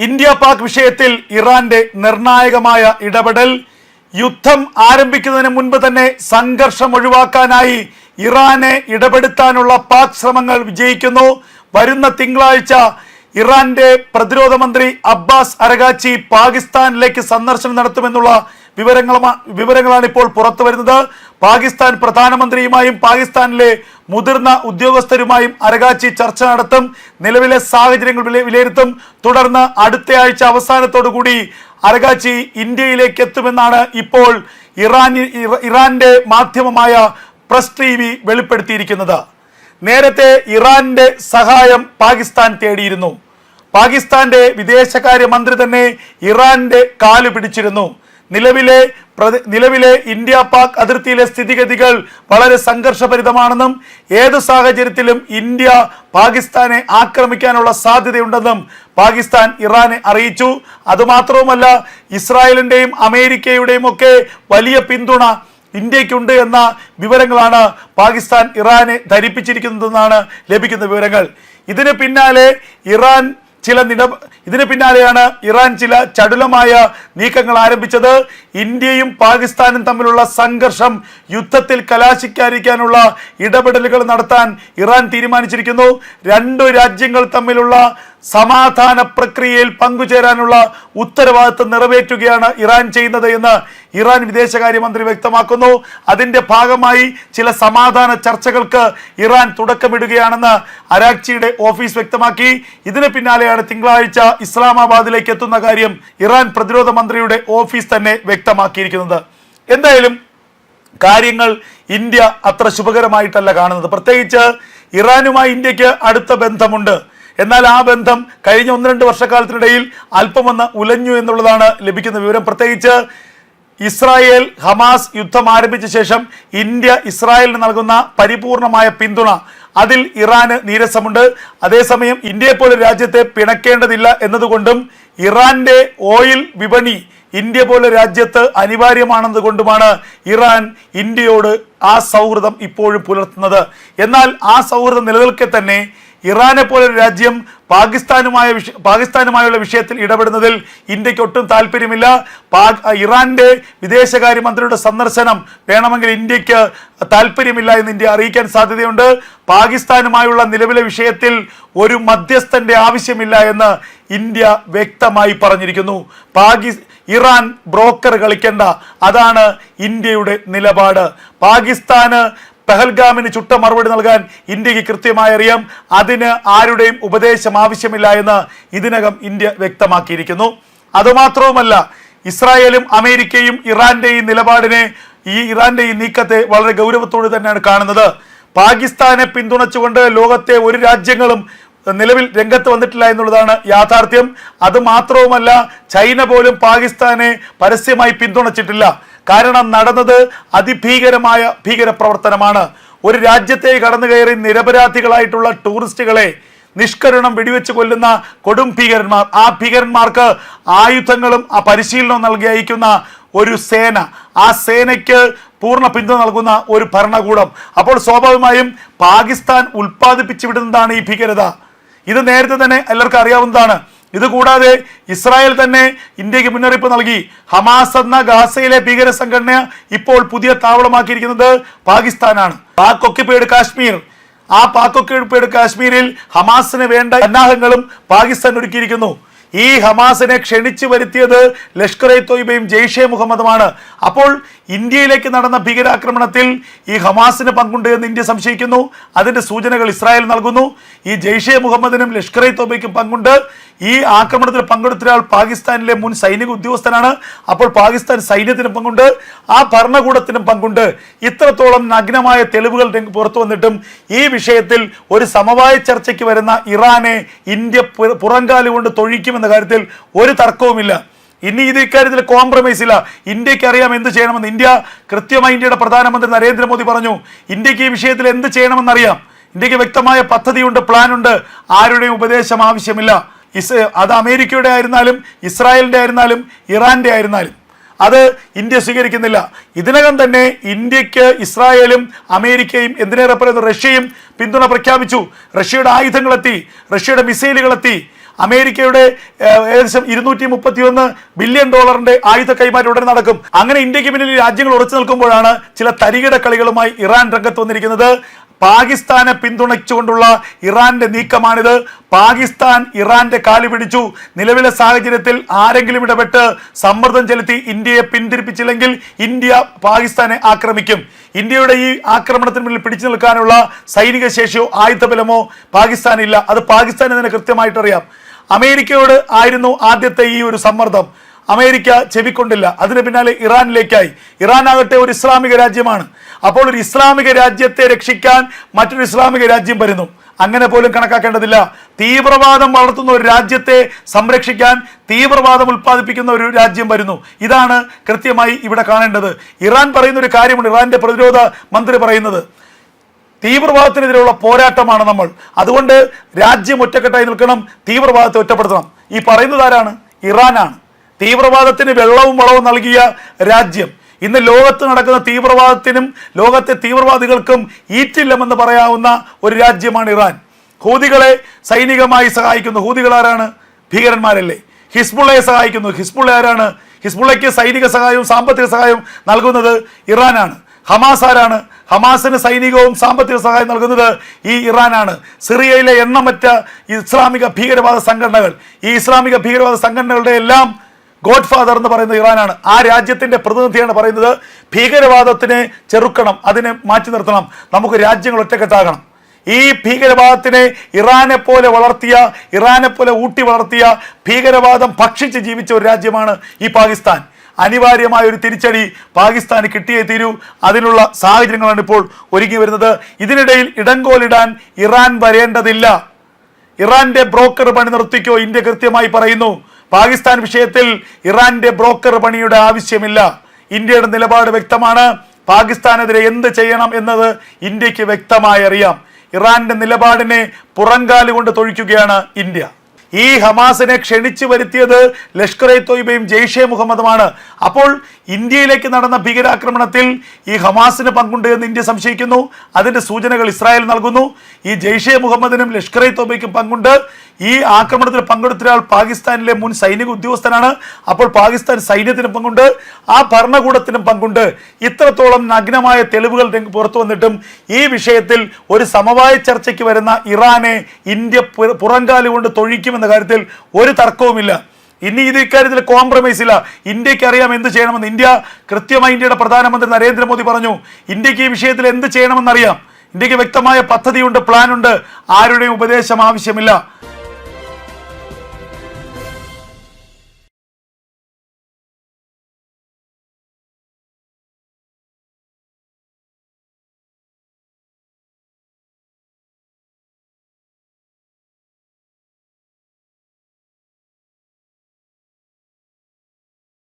India Pak വിഷയത്തിൽ ഇറാന്റെ നിർണായകമായ ഇടപെടൽ യുദ്ധം ആരംഭിക്കുന്നതിന് മുൻപ് തന്നെ സംഘർഷം ഒഴിവാക്കാനായി ഇറാനെ ഇടപെടുത്താനുള്ള പാക് ശ്രമങ്ങൾ വിജയിക്കുന്നു. വരുന്ന തിങ്കളാഴ്ച ഇറാന്റെ പ്രതിരോധ മന്ത്രി അബ്ബാസ് അരഗാച്ചി പാകിസ്ഥാനിലേക്ക് സന്ദർശനം നടത്തുമെന്നുള്ള വിവരങ്ങളുമാ വിവരങ്ങളാണ് ഇപ്പോൾ പുറത്തു വരുന്നത്. പാകിസ്ഥാൻ പ്രധാനമന്ത്രിയുമായും പാകിസ്ഥാനിലെ മുതിർന്ന ഉദ്യോഗസ്ഥരുമായും അരകാച്ചി ചർച്ച നടത്തും. നിലവിലെ സാഹചര്യങ്ങൾ വിലയിരുത്തും. തുടർന്ന് അടുത്ത ആഴ്ച അവസാനത്തോടു കൂടി അരഗാച്ചി ഇന്ത്യയിലേക്ക് എത്തുമെന്നാണ് ഇപ്പോൾ ഇറാൻ ഇറാന്റെ മാധ്യമമായ പ്രസ് ടി വി വെളിപ്പെടുത്തിയിരിക്കുന്നത്. നേരത്തെ ഇറാന്റെ സഹായം പാകിസ്ഥാൻ തേടിയിരുന്നു. പാകിസ്ഥാന്റെ വിദേശകാര്യ മന്ത്രി തന്നെ ഇറാന്റെ കാൽ പിടിച്ചിരുന്നു. നിലവിലെ നിലവിലെ ഇന്ത്യ പാക് അതിർത്തിയിലെ സ്ഥിതിഗതികൾ വളരെ സംഘർഷഭരിതമാണെന്നും ഏത് സാഹചര്യത്തിലും ഇന്ത്യ പാകിസ്ഥാനെ ആക്രമിക്കാനുള്ള സാധ്യതയുണ്ടെന്നും പാകിസ്ഥാൻ ഇറാനെ അറിയിച്ചു. അതുമാത്രവുമല്ല ഇസ്രായേലിന്റെയും അമേരിക്കയുടെയും ഒക്കെ വലിയ പിന്തുണ ഇന്ത്യക്കുണ്ട് എന്ന വിവരങ്ങളാണ് പാകിസ്ഥാൻ ഇറാനെ ധരിപ്പിച്ചിരിക്കുന്നതെന്നാണ് ലഭിക്കുന്ന വിവരങ്ങൾ. ഇതിന് പിന്നാലെ ഇറാൻ ചില നിട ഇതിന് പിന്നാലെയാണ് ഇറാൻ ചില ചടുലമായ നീക്കങ്ങൾ ആരംഭിച്ചത്. ഇന്ത്യയും പാകിസ്ഥാനും തമ്മിലുള്ള സംഘർഷം യുദ്ധത്തിൽ കലാശിക്കാതിരിക്കാനുള്ള ഇടപെടലുകൾ നടത്താൻ ഇറാൻ തീരുമാനിച്ചിരിക്കുന്നു. രണ്ടു രാജ്യങ്ങൾ തമ്മിലുള്ള സമാധാന പ്രക്രിയയിൽ പങ്കുചേരാനുള്ള ഉത്തരവാദിത്വം നിറവേറ്റുകയാണ് ഇറാൻ ചെയ്യുന്നത് എന്ന് ഇറാൻ വിദേശകാര്യമന്ത്രി വ്യക്തമാക്കുന്നു. അതിന്റെ ഭാഗമായി ചില സമാധാന ചർച്ചകൾക്ക് ഇറാൻ തുടക്കമിടുകയാണെന്ന് അരാക്ചിയുടെ ഓഫീസ് വ്യക്തമാക്കി. ഇതിന് പിന്നാലെയാണ് തിങ്കളാഴ്ച ഇസ്ലാമാബാദിലേക്ക് എത്തുന്ന കാര്യം ഇറാൻ പ്രതിരോധ മന്ത്രിയുടെ ഓഫീസ് തന്നെ വ്യക്തമാക്കിയിരിക്കുന്നത്. എന്തായാലും കാര്യങ്ങൾ ഇന്ത്യ അത്ര ശുഭകരമായിട്ടല്ല കാണുന്നത്. പ്രത്യേകിച്ച് ഇറാനുമായി ഇന്ത്യയ്ക്ക് അടുത്ത ബന്ധമുണ്ട്. എന്നാൽ ആ ബന്ധം കഴിഞ്ഞ ഒന്ന് രണ്ട് വർഷക്കാലത്തിനിടയിൽ അല്പമൊന്ന് ഉലഞ്ഞു എന്നുള്ളതാണ് ലഭിക്കുന്ന വിവരം. പ്രത്യേകിച്ച് ഇസ്രായേൽ ഹമാസ് യുദ്ധം ആരംഭിച്ച ശേഷം ഇന്ത്യ ഇസ്രായേലിന് നൽകുന്ന പരിപൂർണമായ പിന്തുണ അതിൽ ഇറാന് നീരസമുണ്ട്. അതേസമയം ഇന്ത്യയെപ്പോലെ രാജ്യത്തെ പിണക്കേണ്ടതില്ല എന്നതുകൊണ്ടും ഇറാന്റെ ഓയിൽ വിപണി ഇന്ത്യ പോലെ രാജ്യത്ത് അനിവാര്യമാണെന്നതുകൊണ്ടുമാണ് ഇറാൻ ഇന്ത്യയോട് ആ സൗഹൃദം ഇപ്പോഴും പുലർത്തുന്നത്. എന്നാൽ ആ സൗഹൃദം നിലനിൽക്കെ തന്നെ ഇറാനെ പോലൊരു രാജ്യം പാകിസ്ഥാനുമായ വിഷ പാകിസ്ഥാനുമായുള്ള വിഷയത്തിൽ ഇടപെടുന്നതിൽ ഇന്ത്യയ്ക്ക് ഒട്ടും താല്പര്യമില്ല. പാക് ഇറാന്റെ വിദേശകാര്യമന്ത്രിയുടെ സന്ദർശനം വേണമെങ്കിൽ ഇന്ത്യയ്ക്ക് താല്പര്യമില്ല എന്ന് ഇന്ത്യ അറിയിക്കാൻ സാധ്യതയുണ്ട്. പാകിസ്ഥാനുമായുള്ള നിലവിലെ വിഷയത്തിൽ ഒരു മധ്യസ്ഥന്റെ ആവശ്യമില്ല എന്ന് ഇന്ത്യ വ്യക്തമായി പറഞ്ഞിരിക്കുന്നു. പാകി ഇറാൻ ബ്രോക്കർ കളിക്കണ്ട. അതാണ് ഇന്ത്യയുടെ നിലപാട്. പാകിസ്ഥാന് പെഹൽഗാമിന് ചുട്ട മറുപടി നൽകാൻ ഇന്ത്യയ്ക്ക് കൃത്യമായി അറിയാം. അതിന് ആരുടെയും ഉപദേശം ആവശ്യമില്ല എന്ന് ഇതിനകം ഇന്ത്യ വ്യക്തമാക്കിയിരിക്കുന്നു. അതുമാത്രവുമല്ല ഇസ്രായേലും അമേരിക്കയും ഇറാന്റെ ഈ നിലപാടിനെ ഈ ഇറാന്റെ ഈ നീക്കത്തെ വളരെ ഗൗരവത്തോടെ തന്നെയാണ് കാണുന്നത്. പാകിസ്ഥാനെ പിന്തുണച്ചുകൊണ്ട് ലോകത്തെ ഒരു രാജ്യങ്ങളും നിലവിൽ രംഗത്ത് വന്നിട്ടില്ല എന്നുള്ളതാണ് യാഥാർത്ഥ്യം. അത് മാത്രവുമല്ല ചൈന പോലും പാകിസ്ഥാനെ പരസ്യമായി പിന്തുണച്ചിട്ടില്ല. കാരണം നടന്നത് അതിഭീകരമായ ഭീകരപ്രവർത്തനമാണ്. ഒരു രാജ്യത്തെ കടന്നു കയറി നിരപരാധികളായിട്ടുള്ള ടൂറിസ്റ്റുകളെ നിഷ്കരണം വെടിവെച്ച് കൊല്ലുന്ന കൊടും ഭീകരന്മാർ. ആ ഭീകരന്മാർക്ക് ആയുധങ്ങളും ആ പരിശീലനവും നൽകി അയക്കുന്ന ഒരു സേന. ആ സേനയ്ക്ക് പൂർണ പിന്തുണ നൽകുന്ന ഒരു ഭരണകൂടം. അപ്പോൾ സ്വാഭാവികമായും പാകിസ്ഥാൻ ഉൽപ്പാദിപ്പിച്ചു വിടുന്നതാണ് ഈ ഭീകരത. ഇത് നേരത്തെ തന്നെ എല്ലാവർക്കും അറിയാവുന്നതാണ്. ഇത് കൂടാതെ ഇസ്രായേൽ തന്നെ ഇന്ത്യയ്ക്ക് മുന്നറിയിപ്പ് നൽകി. ഹമാസ് എന്ന ഗാസയിലെ ഭീകര സംഘടന ഇപ്പോൾ പുതിയ താവളമാക്കിയിരിക്കുന്നത് പാകിസ്ഥാനാണ്. പാക് ഒക്കിപ്പേഡ് കാശ്മീർ. ആ പാക് ഒക്കിപ്പേഡ് കാശ്മീരിൽ ഹമാസിന് വേണ്ട സന്നാഹങ്ങളും പാകിസ്ഥാൻ ഒരുക്കിയിരിക്കുന്നു. ഈ ഹമാസിനെ ക്ഷണിച്ചു വരുത്തിയത് ലഷ്കർ എ തൊയ്ബയും ജെയ്ഷെ മുഹമ്മദുമാണ്. അപ്പോൾ ഇന്ത്യയിലേക്ക് നടന്ന ഭീകരാക്രമണത്തിൽ ഈ ഹമാസിന് പങ്കുണ്ട് എന്ന് ഇന്ത്യ സംശയിക്കുന്നു. അതിന്റെ സൂചനകൾ ഇസ്രായേൽ നൽകുന്നു. ഈ ജെയ്ഷെ മുഹമ്മദിനും ലഷ്കർ ഇ തോബയ്ക്കും പങ്കുണ്ട്. ഈ ആക്രമണത്തിൽ പങ്കെടുത്ത ഒരാൾ പാകിസ്ഥാനിലെ മുൻ സൈനിക ഉദ്യോഗസ്ഥനാണ്. അപ്പോൾ പാകിസ്ഥാൻ സൈന്യത്തിനും പങ്കുണ്ട്. ആ ഭരണകൂടത്തിനും പങ്കുണ്ട്. ഇത്രത്തോളം നഗ്നമായ തെളിവുകൾ പുറത്തു വന്നിട്ടും ഈ വിഷയത്തിൽ ഒരു സമവായ ചർച്ചയ്ക്ക് വരുന്ന ഇറാനെ ഇന്ത്യ പുറങ്കാലുകൊണ്ട് തൊഴിക്കുമെന്ന കാര്യത്തിൽ ഒരു തർക്കവുമില്ല. ഇനി ഇത് ഇക്കാര്യത്തിൽ കോംപ്രമൈസ് ഇല്ല. ഇന്ത്യയ്ക്ക് അറിയാം എന്ത് ചെയ്യണമെന്ന്. ഇന്ത്യ കൃത്യമായി ഇന്ത്യയുടെ പ്രധാനമന്ത്രി നരേന്ദ്രമോദി പറഞ്ഞു. ഇന്ത്യയ്ക്ക് ഈ വിഷയത്തിൽ എന്ത് ചെയ്യണമെന്നറിയാം. ഇന്ത്യയ്ക്ക് വ്യക്തമായ പദ്ധതിയുണ്ട് പ്ലാനുണ്ട്. ആരുടെയും ഉപദേശം ആവശ്യമില്ല. ഇസ് അത് അമേരിക്കയുടെ ആയിരുന്നാലും ഇസ്രായേലിന്റെ ആയിരുന്നാലും ഇറാന്റെ ആയിരുന്നാലും. അത് ഇന്ത്യ സ്വീകരിക്കുന്നില്ല. ഇതിനകം തന്നെ ഇന്ത്യയ്ക്ക് ഇസ്രായേലും അമേരിക്കയും എന്തിനേറെ പറയുന്നു? റഷ്യയും പിന്തുണ പ്രഖ്യാപിച്ചു. റഷ്യയുടെ ആയുധങ്ങളെത്തി റഷ്യയുടെ മിസൈലുകളെത്തി. അമേരിക്കയുടെ ഏകദേശം ഇരുന്നൂറ്റി മുപ്പത്തിയൊന്ന് ബില്യൺ ഡോളറിന്റെ ആയുധ കൈമാറ്റം ഉടനെ നടക്കും. അങ്ങനെ ഇന്ത്യയ്ക്ക് പിന്നിൽ രാജ്യങ്ങൾ ഉറച്ചു നിൽക്കുമ്പോഴാണ് ചില തരികിട കളികളുമായി ഇറാൻ രംഗത്ത് വന്നിരിക്കുന്നത്. പാകിസ്ഥാനെ പിന്തുണച്ചുകൊണ്ടുള്ള ഇറാന്റെ നീക്കമാണിത്. പാകിസ്ഥാൻ ഇറാന്റെ കാലി പിടിച്ചു. നിലവിലെ സാഹചര്യത്തിൽ ആരെങ്കിലും ഇടപെട്ട് സമ്മർദ്ദം ചെലുത്തി ഇന്ത്യയെ പിന്തിരിപ്പിച്ചില്ലെങ്കിൽ ഇന്ത്യ പാകിസ്ഥാനെ ആക്രമിക്കും. ഇന്ത്യയുടെ ഈ ആക്രമണത്തിന് മുന്നിൽ പിടിച്ചു നിൽക്കാനുള്ള സൈനിക ശേഷിയോ ആയുധബലമോ പാകിസ്ഥാനില്ല. അത് പാകിസ്ഥാൻ തന്നെ കൃത്യമായിട്ട് അറിയാം അമേരിക്കയോട് ആയിരുന്നു ആദ്യത്തെ ഈ ഒരു സമ്മർദ്ദം. അമേരിക്ക ചെവിക്കൊണ്ടില്ല. അതിന് പിന്നാലെ ഇറാനിലേക്കായി. ഇറാൻ ആകട്ടെ ഒരു ഇസ്ലാമിക രാജ്യമാണ്. അപ്പോൾ ഒരു ഇസ്ലാമിക രാജ്യത്തെ രക്ഷിക്കാൻ മറ്റൊരു ഇസ്ലാമിക രാജ്യം വരുന്നു. അങ്ങനെ പോലും കണക്കാക്കേണ്ടതില്ല. തീവ്രവാദം വളർത്തുന്ന ഒരു രാജ്യത്തെ സംരക്ഷിക്കാൻ തീവ്രവാദം ഉൽപ്പാദിപ്പിക്കുന്ന ഒരു രാജ്യം വരുന്നു. ഇതാണ് കൃത്യമായി ഇവിടെ കാണേണ്ടത്. ഇറാൻ പറയുന്ന ഒരു കാര്യമുണ്ട്. ഇറാന്റെ പ്രതിരോധ മന്ത്രി പറയുന്നത്. തീവ്രവാദത്തിനെതിരെയുള്ള പോരാട്ടമാണ് നമ്മൾ. അതുകൊണ്ട് രാജ്യം ഒറ്റക്കെട്ടായി നിൽക്കണം തീവ്രവാദത്തെ ഒറ്റപ്പെടുത്തണം. ഈ പറയുന്നത് ആരാണ്? ഇറാനാണ്. തീവ്രവാദത്തിന് വെള്ളവും വളവും നൽകിയ രാജ്യം. ഇന്ന് ലോകത്ത് നടക്കുന്ന തീവ്രവാദത്തിനും ലോകത്തെ തീവ്രവാദികൾക്കും ഈറ്റില്ലമെന്ന് പറയാവുന്ന ഒരു രാജ്യമാണ് ഇറാൻ. ഹൂതികളെ സൈനികമായി സഹായിക്കുന്നു. ഹൂതികൾ ആരാണ്? ഭീകരന്മാരല്ലേ. ഹിസ്ബുള്ളയെ സഹായിക്കുന്നു. ഹിസ്ബുള്ള ആരാണ്? ഹിസ്ബുള്ളയ്ക്ക് സൈനിക സഹായവും സാമ്പത്തിക സഹായവും നൽകുന്നത് ഇറാനാണ്. ഹമാസ് ആരാണ്? ഹമാസിന് സൈനികവും സാമ്പത്തിക സഹായം നൽകുന്നത് ഈ ഇറാനാണ്. സിറിയയിലെ എണ്ണമറ്റ ഇസ്ലാമിക ഭീകരവാദ സംഘടനകൾ. ഈ ഇസ്ലാമിക ഭീകരവാദ സംഘടനകളുടെ എല്ലാം ഗോഡ് ഫാദർ എന്ന് പറയുന്നത് ഇറാനാണ്. ആ രാജ്യത്തിന്റെ പ്രതിനിധിയാണ് പറയുന്നത്. ഭീകരവാദത്തിനെ ചെറുക്കണം അതിനെ മാറ്റി നിർത്തണം. നമുക്ക് രാജ്യങ്ങൾ ഒറ്റക്കെട്ടാകണം. ഈ ഭീകരവാദത്തിനെ ഇറാനെ പോലെ വളർത്തിയ ഇറാനെ പോലെ ഊട്ടി വളർത്തിയ ഭീകരവാദം ഭക്ഷിച്ച് ജീവിച്ച ഒരു രാജ്യമാണ് ഈ പാകിസ്ഥാൻ. അനിവാര്യമായ ഒരു തിരിച്ചടി പാകിസ്ഥാന് കിട്ടിയേ തീരൂ. അതിനുള്ള സാഹചര്യങ്ങളാണ് ഇപ്പോൾ ഒരുങ്ങി വരുന്നത്. ഇതിനിടയിൽ ഇടങ്കോലിടാൻ ഇറാൻ വരേണ്ടതില്ല. ഇറാന്റെ ബ്രോക്കർ പണി നിർത്തിക്കോ ഇന്ത്യ കൃത്യമായി പറയുന്നു. പാകിസ്ഥാൻ വിഷയത്തിൽ ഇറാന്റെ ബ്രോക്കർ പണിയുടെ ആവശ്യമില്ല. ഇന്ത്യയുടെ നിലപാട് വ്യക്തമാണ്. പാകിസ്ഥാനെതിരെ എന്ത് ചെയ്യണം എന്നത് ഇന്ത്യയ്ക്ക് വ്യക്തമായി അറിയാം. ഇറാന്റെ നിലപാടിനെ പുറങ്കാലുകൊണ്ട് തൊഴിക്കുകയാണ് ഇന്ത്യ. ഈ ഹമാസിനെ ക്ഷണിച്ചു വരുത്തിയത് ലഷ്കർ എ തൊയ്ബയും ജെയ്ഷെ മുഹമ്മദുമാണ്. അപ്പോൾ ഇന്ത്യയിലേക്ക് നടന്ന ഭീകരാക്രമണത്തിൽ ഈ ഹമാസിന് പങ്കുണ്ട് എന്ന് ഇന്ത്യ സംശയിക്കുന്നു. അതിന്റെ സൂചനകൾ ഇസ്രായേൽ നൽകുന്നു. ഈ ജെയ്ഷെ മുഹമ്മദിനും ലഷ്കർ ഇ തോബയ്ക്കും പങ്കുണ്ട്. ഈ ആക്രമണത്തിൽ പങ്കെടുത്തയാൾ പാകിസ്ഥാനിലെ മുൻ സൈനിക ഉദ്യോഗസ്ഥനാണ്. അപ്പോൾ പാകിസ്ഥാൻ സൈന്യത്തിനും പങ്കുണ്ട്. ആ ഭരണകൂടത്തിനും പങ്കുണ്ട്. ഇത്രത്തോളം നഗ്നമായ തെളിവുകൾ പുറത്തു വന്നിട്ടും ഈ വിഷയത്തിൽ ഒരു സമവായ ചർച്ചയ്ക്ക് വരുന്ന ഇറാനെ ഇന്ത്യ പുറങ്കാലുകൊണ്ട് പുറങ്കാൽ കൊണ്ട് തൊഴിക്കുമെന്ന കാര്യത്തിൽ ഒരു തർക്കവുമില്ല. ഇനി ഇത് ഇക്കാര്യത്തിൽ കോംപ്രമൈസ് ഇല്ല. ഇന്ത്യയ്ക്ക് അറിയാം എന്ത് ചെയ്യണമെന്ന്. ഇന്ത്യ കൃത്യമായി ഇന്ത്യയുടെ പ്രധാനമന്ത്രി നരേന്ദ്രമോദി പറഞ്ഞു. ഇന്ത്യയ്ക്ക് ഈ വിഷയത്തിൽ എന്ത് ചെയ്യണമെന്നറിയാം. ഇന്ത്യയ്ക്ക് വ്യക്തമായ പദ്ധതിയുണ്ട് പ്ലാനുണ്ട് ആരുടെയും ഉപദേശം ആവശ്യമില്ല.